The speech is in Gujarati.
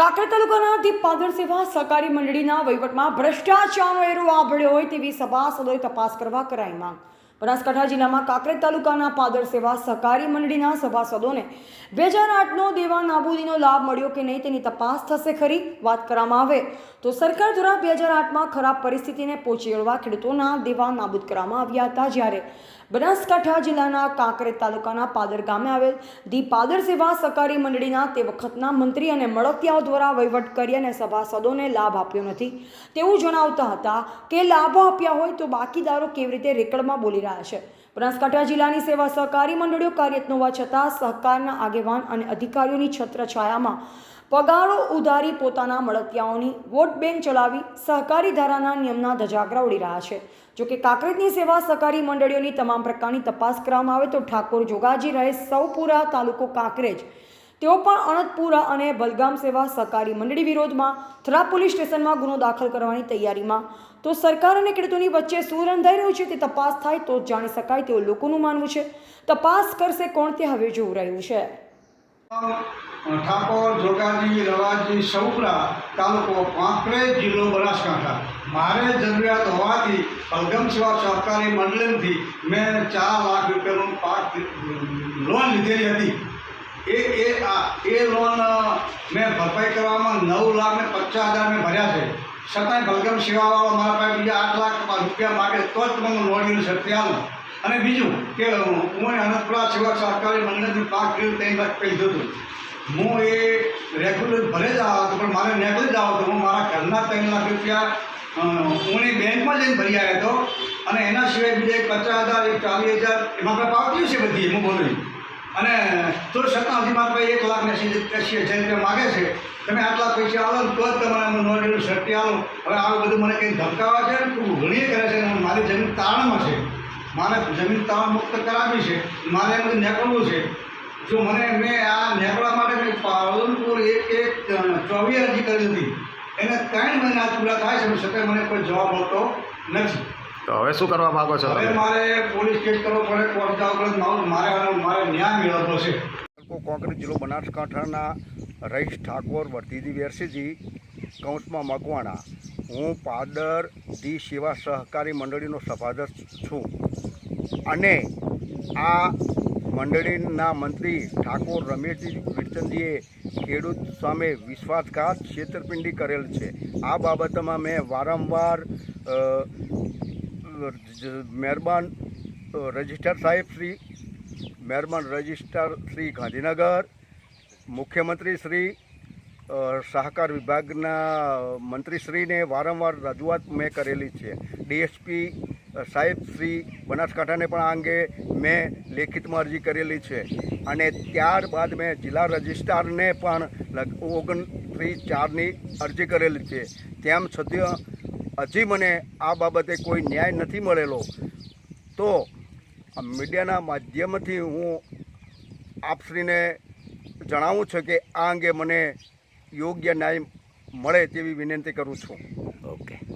કાંકરેજ તાલુકાના દીપાદર સેવા સહકારી મંડળીના વહીવટમાં ભ્રષ્ટાચારનો એરો આભળ્યો હોય તેવી સભાસદોએ તપાસ કરવા કરાઈ માંગ. બનાસકાંઠા જિલ્લામાં કાંકરેજ તાલુકાના પાદર સેવા સહકારી મંડળીના સભાસદોને બે હજાર આઠનો દેવા નાબૂદીનો લાભ મળ્યો કે નહીં તેની તપાસ થશે ખરી? વાત કરવામાં આવે તો સરકાર દ્વારા બે હજાર આઠમાં ખરાબ પરિસ્થિતિને પહોંચી વળવા ખેડૂતોના દેવા નાબૂદ કરવામાં આવ્યા હતા. જ્યારે બનાસકાંઠા જિલ્લાના કાંકરેજ તાલુકાના પાદર ગામે આવેલ ધી પાદર સેવા સહકારી મંડળીના તે વખતના મંત્રી અને મળતિયાઓ દ્વારા વહીવટ કરી અને સભાસદોને લાભ આપ્યો નથી. તેવું જણાવતા હતા કે લાભો આપ્યા હોય તો બાકીદારો કેવી રીતે રેકડમાં બોલી રહ્યા છે બનાસકાંઠા જિલ્લાની સેવા સહકારી મંડળીઓ કાર્યરત હોવા છતાં સહકારના આગેવાન અને અધિકારીઓની છત્રછાયામાં પગારો ઉધારી પોતાના મળતિયાઓની વોટ બેંક ચલાવી સહકારી ધારાના નિયમના ધજાગરા ઉડી રહ્યા છે. જોકે કાંકરેજની સેવા સહકારી મંડળીઓની તમામ પ્રકારની તપાસ કરવામાં આવે તો ઠાકોર જોગાજી રહે સૌપુરા તાલુકો કાંકરેજ. તેઓ પણ અનંતપુરા અને બલગામ સેવા સહકારી મંડળી વિરોધમાં થરા પોલીસ સ્ટેશનમાં ગુનો દાખલ કરવાની તૈયારીમાં. તો સરકાર અને ખેડૂતોની વચ્ચે શું રંધાઈ રહ્યું છે તે તપાસ થાય તો જાણી શકાય તેવું લોકોનું માનવું છે. તપાસ કરશે કોણ તે હવે જોવું રહ્યું છે. ઠાકોર, જોગાજી, રવાજી, સૌપરા તાલુકો કાંકરેજ જિલ્લો બનાસકાંઠા. મારે જરૂરિયાત હોવાથી અલગમ સેવા સહકારી મંડળીથી મેં ચાર લાખ રૂપિયાનું પાક લોન લીધેલી હતી. એ એ, આ, એ લોન મેં ભરપાઈ કરવામાં નવ લાખ ને પચાસ હજાર મેં ભર્યા છે. છતાંય ભલગમ સેવાવાળો મારા પાસે બીજા આઠ લાખ રૂપિયા માગે તો જ તમે લોન શક્તિ આવું અને બીજું કે હું અનંતપુરા સેવા સહકારી મંડળથી પાક કર્યું ત્રણ લાખ કહી હતું. હું એ રેગ્યુલર ભરે જ આવ્યો પણ મારે નેગલ જ આવ્યો હતો. હું મારા ઘરના ત્રણ લાખ રૂપિયા હું એ બેંકમાં જઈને ભરી આવ્યો હતો. અને એના સિવાય બીજા એક પચાસ હજાર, એક ચાલીસ હજાર એમાં આપણે પાવતી છે બધી હું બોલું. અને તો છતાં હજી એક લાખ ને એંસી હજાર રૂપિયા માગે છે. તમે આટલા પૈસા આવો ને તો જ તમારે નોંધેલું શક્તિ આવો હવે આવું બધું મને કંઈ ધમકાવા છે? ને ખૂબ ઘણી કરે છે અને મારી જમીન તાણમાં છે. મારે જમીન તાણ મુક્ત કરાવી છે. મારે એમ નીકળવું છે. જો મને મેં આ નીકળવા માટે મેં પાલનપુર એક એક ચોવીસ અરજી કરી હતી. એને ત્રણ મહિના પૂરા થાય છે છતાં મને કોઈ જવાબ મળતો નથી. તો હવે શું કરવા માંગો છો હવે તમે? મારે પોલીસ કેસ કરવો પડે કોર્ટ જવું પડે મારે મારે ન્યાય મેળવવો છે. તાલુકો જિલ્લો બનાસકાંઠાના રહીશ ઠાકોર વર્તીજી વેરસીજી કૌંસમાં મકવાણા. હું પાદર દી સેવા સહકારી મંડળીનો સભાધ્યક્ષ છું. અને આ મંડળીના મંત્રી ઠાકોર રમેશજી વિરચંદજીએ ખેડૂત સામે વિશ્વાસઘાત છેતરપિંડી કરેલ છે. આ બાબતમાં મેં વારંવાર મહેરબાન રજિસ્ટર સાહેબ શ્રી, મહેરબાન રજિસ્ટ્રાર શ્રી ગાંધીનગર, મુખ્યમંત્રી શ્રી સહકાર વિભાગના મંત્રીશ્રીને વારંવાર રજૂઆત મેં કરેલી છે. ડીએસપી સાહેબ શ્રી બનાસકાંઠાને પણ આ અંગે મેં લેખિતમાં અરજી કરેલી છે. અને ત્યારબાદ મેં જિલ્લા રજિસ્ટ્રારને પણ ઓગણત્રીસ ચારની અરજી કરેલી છે. તેમ છતાં હજી મને આ બાબતે કોઈ ન્યાય નથી મળેલો, તો મીડિયાના માધ્યમથી હું આપશ્રીને જણાવું છું કે આ અંગે મને યોગ્ય ન્યાય મળે તેવી વિનંતી કરું છું.